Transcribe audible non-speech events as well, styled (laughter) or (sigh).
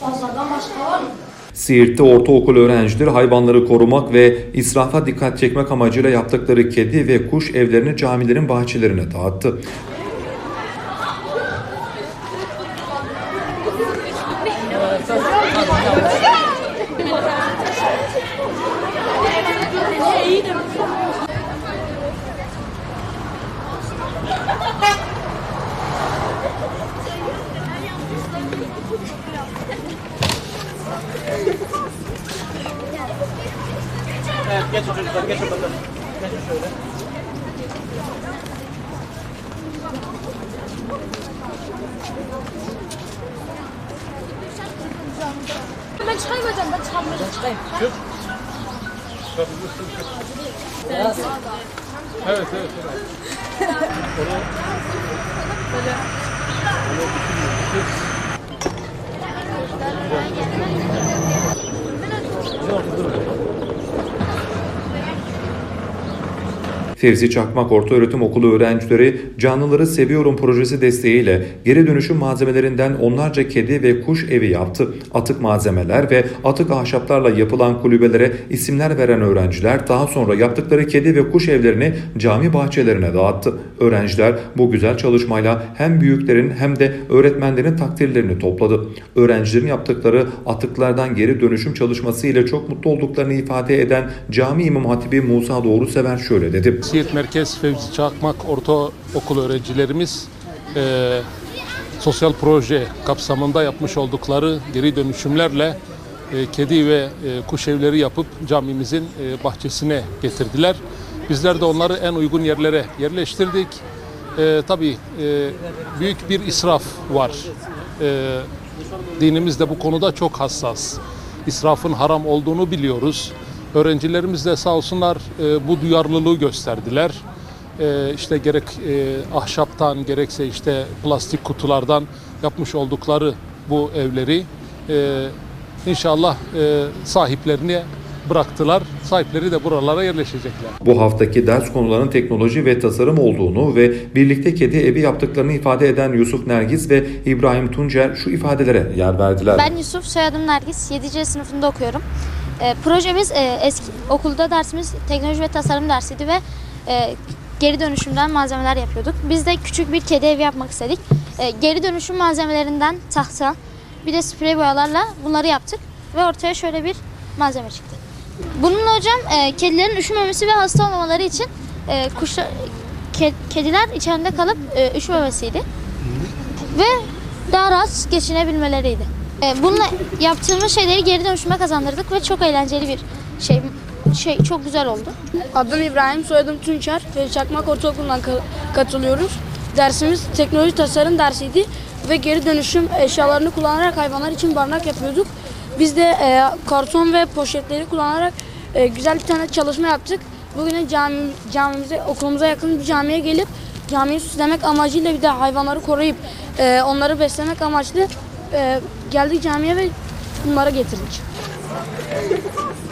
Fazladan başka var? Siirt'te ortaokul öğrencileri hayvanları korumak ve israfa dikkat çekmek amacıyla yaptıkları kedi ve kuş evlerini camilerin bahçelerine dağıttı. Evet, geçin çocuklar, geçin bakalım. Geçin şöyle. Ben çıkarmayacağım ben çıkarmayacağım. Çıkayım. Evet, evet, evet. Fevzi Çakmak Ortaöğretim Okulu öğrencileri Canlıları Seviyorum projesi desteğiyle geri dönüşüm malzemelerinden onlarca kedi ve kuş evi yaptı. Atık malzemeler ve atık ahşaplarla yapılan kulübelere isimler veren öğrenciler daha sonra yaptıkları kedi ve kuş evlerini cami bahçelerine dağıttı. Öğrenciler bu güzel çalışmayla hem büyüklerin hem de öğretmenlerin takdirlerini topladı. Öğrencilerin yaptıkları atıklardan geri dönüşüm çalışması ile çok mutlu olduklarını ifade eden Cami İmam Hatibi Musa Doğrusever şöyle dedi. Siirt Merkez Fevzi Çakmak Ortaokul öğrencilerimiz e, sosyal proje kapsamında yapmış oldukları geri dönüşümlerle e, kedi ve e, kuş evleri yapıp camimizin e, bahçesine getirdiler. Bizler de onları en uygun yerlere yerleştirdik. E, tabii e, büyük bir israf var. E, dinimiz de bu konuda çok hassas. İsrafın haram olduğunu biliyoruz. Öğrencilerimiz de sağ olsunlar e, bu duyarlılığı gösterdiler. E, işte gerek e, ahşaptan gerekse işte plastik kutulardan yapmış oldukları bu evleri e, inşallah e, sahiplerine bıraktılar. Sahipleri de buralara yerleşecekler. Bu haftaki ders konularının teknoloji ve tasarım olduğunu ve birlikte kedi evi yaptıklarını ifade eden Yusuf Nergis ve İbrahim Tuncer şu ifadelere yer verdiler. Ben Yusuf, soyadım Nergis. 7. sınıfında okuyorum. E, projemiz e, eski okulda dersimiz teknoloji ve tasarım dersiydi ve e, geri dönüşümden malzemeler yapıyorduk. Biz de küçük bir kedi evi yapmak istedik. E, geri dönüşüm malzemelerinden tahta, bir de sprey boyalarla bunları yaptık ve ortaya şöyle bir malzeme çıktı. Bununla hocam e, kedilerin üşümemesi ve hasta olmamaları için e, kuşlar, ke- kediler içeride kalıp e, üşümemesiydi ve daha rahat geçinebilmeleriydi. E, bununla yaptığımız şeyleri geri dönüşüme kazandırdık ve çok eğlenceli bir şey şey çok güzel oldu. Adım İbrahim, soyadım Tunçer. Fevzi Çakmak Ortaokulu'ndan ka- katılıyoruz. Dersimiz teknoloji tasarım dersiydi ve geri dönüşüm eşyalarını kullanarak hayvanlar için barınak yapıyorduk. Biz de e, karton ve poşetleri kullanarak e, güzel bir tane çalışma yaptık. Bugün de cami, camimize, okulumuza yakın bir camiye gelip camiyi süslemek amacıyla bir de hayvanları koruyup e, onları beslemek amaçlı e, geldik camiye ve bunları getirdik. (laughs)